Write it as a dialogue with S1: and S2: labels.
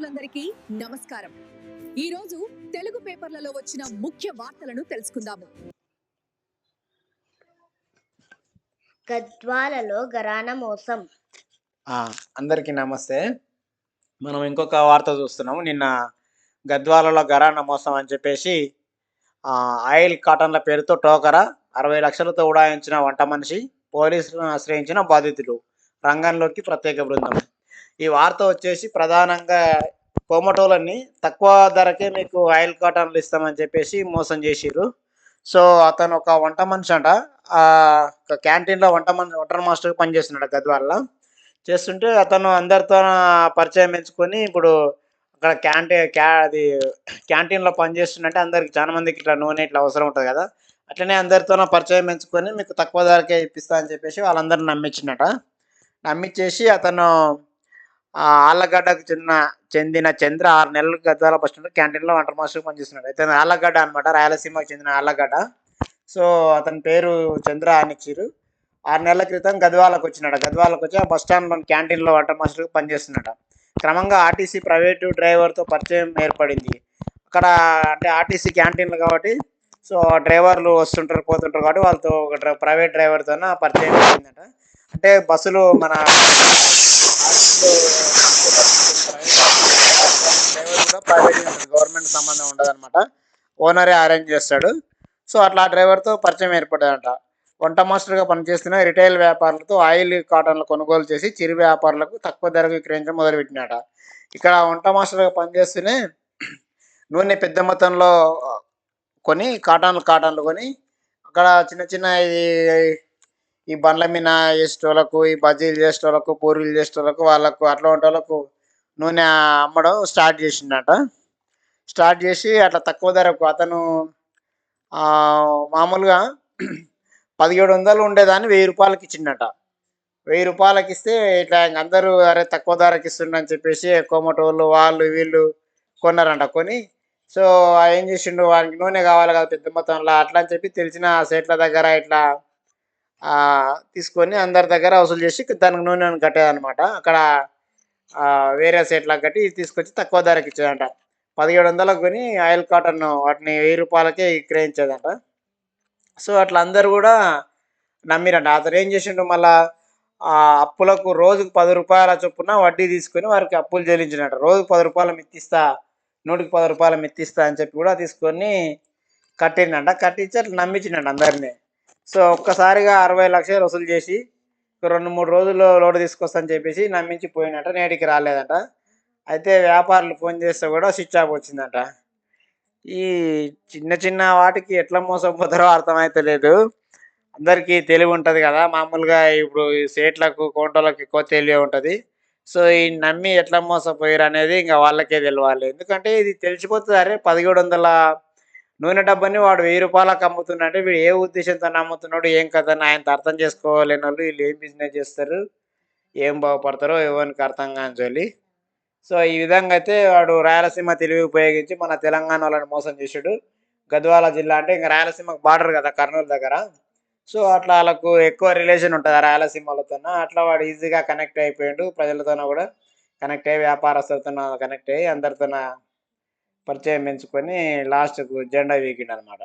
S1: రైతులందరికీ నమస్కారం. ఈ రోజు తెలుగు పేపర్లలో వచ్చిన ముఖ్య వార్తలను తెలుసుకుందాము.
S2: గద్వాలలో గరాన మోసం.
S3: ఆ, అందరికీ నమస్తే. మనం ఇంకొక వార్త చూస్తున్నాము. నిన్న గద్వాలలో గరాన మోసం అని చెప్పేసి ఆ, ఆయిల్ కాటన్ల పేరుతో టోకరా అరవై లక్షలతో ఉడాయించిన వంట మనిషి పోలీసులను ఆశ్రయించిన బాధితులు రంగంలోకి ప్రత్యేక బృందం. ఈ వార్త వచ్చేసి ప్రధానంగా కోమటోలన్నీ తక్కువ ధరకే మీకు ఆయిల్ కాటన్లు ఇస్తామని చెప్పేసి మోసం చేసిర్రు. సో అతను ఒక వంట మనిషి అంట. ఒక క్యాంటీన్లో వంట మనిషి వంటర్ మాస్టర్ పనిచేస్తున్నాడు గద్వాలలో. చేస్తుంటే అతను అందరితో పరిచయం పెంచుకొని ఇప్పుడు అక్కడ క్యాంటీన్ క్యా అది క్యాంటీన్లో పనిచేస్తుందంటే అందరికి చాలా మందికి ఇట్లా నూనె ఇట్లా అవసరం ఉంటుంది కదా. అట్లనే అందరితోన పరిచయం పెంచుకొని మీకు తక్కువ ధరకే ఇప్పిస్తా అని చెప్పేసి వాళ్ళందరిని నమ్మించినట నమ్మించేసి అతను ఆళ్ళగడ్డకు చెందిన చెందిన చంద్ర ఆరు నెలలు గద్వాల బస్ స్టాండ్ క్యాంటీన్లో వంట మాస్టర్ పనిచేస్తున్నాడు. అయితే ఆళ్ళగడ్డ అనమాట రాయలసీమకు చెందిన ఆళ్ళగడ్డ. సో అతని పేరు చంద్ర అని ఇచ్చిర్రు. ఆరు నెలల క్రితం గద్వాలకు వచ్చినాడు. గద్వాలకు వచ్చి ఆ బస్ స్టాండ్లో క్యాంటీన్లో వంట మాస్టర్గా పనిచేస్తున్నాడు క్రమంగా ఆర్టీసీ ప్రైవేటు డ్రైవర్తో పరిచయం ఏర్పడింది. అక్కడ అంటే ఆర్టీసీ క్యాంటీన్లు కాబట్టి సో డ్రైవర్లు వస్తుంటారు పోతుంటారు కాబట్టి వాళ్ళతో ఒక డ్రై ప్రైవేట్ డ్రైవర్తో పరిచయం అయిందట అంటే బస్సులు మన డ్రైవర్ కూడా ప్రైవేట్ గవర్నమెంట్ సంబంధం ఉండదన్నమాట. ఓనరే అరేంజ్ చేస్తాడు. సో అట్లా ఆ డ్రైవర్తో పరిచయం ఏర్పడ్డదంట వంట మాస్టర్గా పనిచేస్తున్న రిటైల్ వ్యాపారులతో ఆయిల్ కాటన్లు కొనుగోలు చేసి చిరు వ్యాపారులకు తక్కువ ధరకు విక్రయించడం మొదలుపెట్టినాట ఇక్కడ వంట మాస్టర్గా పనిచేస్తూనే నూనె పెద్ద మొత్తంలో కొని కాటన్లు కాటన్లు కొని అక్కడ చిన్న చిన్న ఇది ఈ బండ్ల మీద చేసేటోళ్ళకు ఈ బజ్జీలు చేసేటోళ్ళకు పూరీలు చేసేటోళ్ళకు వాళ్ళకు అట్లా వాళ్ళకు నూనె అమ్మడం స్టార్ట్ చేసిండట. స్టార్ట్ చేసి అట్లా తక్కువ ధరకు అతను మామూలుగా పదిహేడు వందలు ఉండేదాన్ని వెయ్యి రూపాయలకి ఇచ్చిండట. వెయ్యి రూపాయలకి ఇస్తే ఇట్లా ఇంక అందరూ అరే తక్కువ ధరకి ఇస్తుండని చెప్పేసి కోమటోళ్ళు వాళ్ళు వీళ్ళు కొన్నారంట. కొని సో ఏం చేసిండు? వానికి నూనె కావాలి కదా పెద్ద మొత్తంలో అట్లా అని చెప్పి తెలిసిన సెట్ల దగ్గర ఇట్లా తీసుకొని అందరి దగ్గర వసూలు చేసి దానికి నూనె కట్టేదనమాట అక్కడ వేరే సేట్లకు కట్టి తీసుకొచ్చి తక్కువ ధరకి ఇచ్చేదంట. పదిహేడు వందలకు కొని ఆయిల్ కాటన్ వాటిని వెయ్యి రూపాయలకే విక్రయించేదంట. సో అట్లా అందరు కూడా నమ్మిరంట. అతను ఏం చేసిండు మళ్ళా ఆ అప్పులకు రోజుకు పది రూపాయల చొప్పున వడ్డీ తీసుకొని వారికి అప్పులు చెల్లించినట్ట రోజుకు పది రూపాయలు మిత్తిస్తా నూటికి పది రూపాయలు మిత్తిస్తా అని చెప్పి కూడా తీసుకొని కట్టిండంట. కట్టించి అట్లా నమ్మించిండంట అందరినీ. సో ఒక్కసారిగా అరవై లక్షలు వసూలు చేసి రెండు మూడు రోజుల్లో లోటు తీసుకొస్తా అని చెప్పేసి నమ్మించి పోయినట్ట నేటికి రాలేదంట. అయితే వ్యాపారులు ఫోన్ చేస్తే కూడా స్విచ్ ఆఫ్ వచ్చిందంట. ఈ చిన్న చిన్న వాటికి ఎట్లా మోసపోతారో అర్థమైతే లేదు. అందరికీ తెలివి ఉంటుంది కదా మామూలుగా ఇప్పుడు ఈ సేట్లకు కోంటలకు ఎక్కువ తెలివి ఉంటుంది. సో ఈ నమ్మి ఎట్లా మోసపోయారు అనేది ఇంకా వాళ్ళకే తెలియాలి ఎందుకంటే ఇది తెలిసిపోతుంది అరే పదిహేడు వందల నూనె డబ్బాని వాడు వెయ్యి రూపాయలకు అమ్ముతున్నాడు. వీడు ఏ ఉద్దేశంతో అమ్ముతున్నాడు ఏం కదా అని ఆయన అర్థం చేసుకోలేని వాళ్ళు వీళ్ళు ఏం బిజినెస్ చేస్తారు? ఏం బాగుపడతారో ఎవరికి అర్థం కాని చోలి సో ఈ విధంగా అయితే వాడు రాయలసీమ తెలివి ఉపయోగించి మన తెలంగాణ వాళ్ళని మోసం చేసాడు గద్వాల జిల్లా అంటే ఇంకా రాయలసీమకు బార్డర్ కదా కర్నూలు దగ్గర. సో అట్లా వాళ్ళకు ఎక్కువ రిలేషన్ ఉంటుంది ఆ రాయలసీమ అట్లా వాడు ఈజీగా కనెక్ట్ అయిపోయాడు. ప్రజలతోన కూడా కనెక్ట్ అయ్యి వ్యాపారస్తులతో కనెక్ట్ అయ్యి అందరితో పరిచయం పెంచుకొని లాస్ట్కు జెండా వీకిండు అనమాట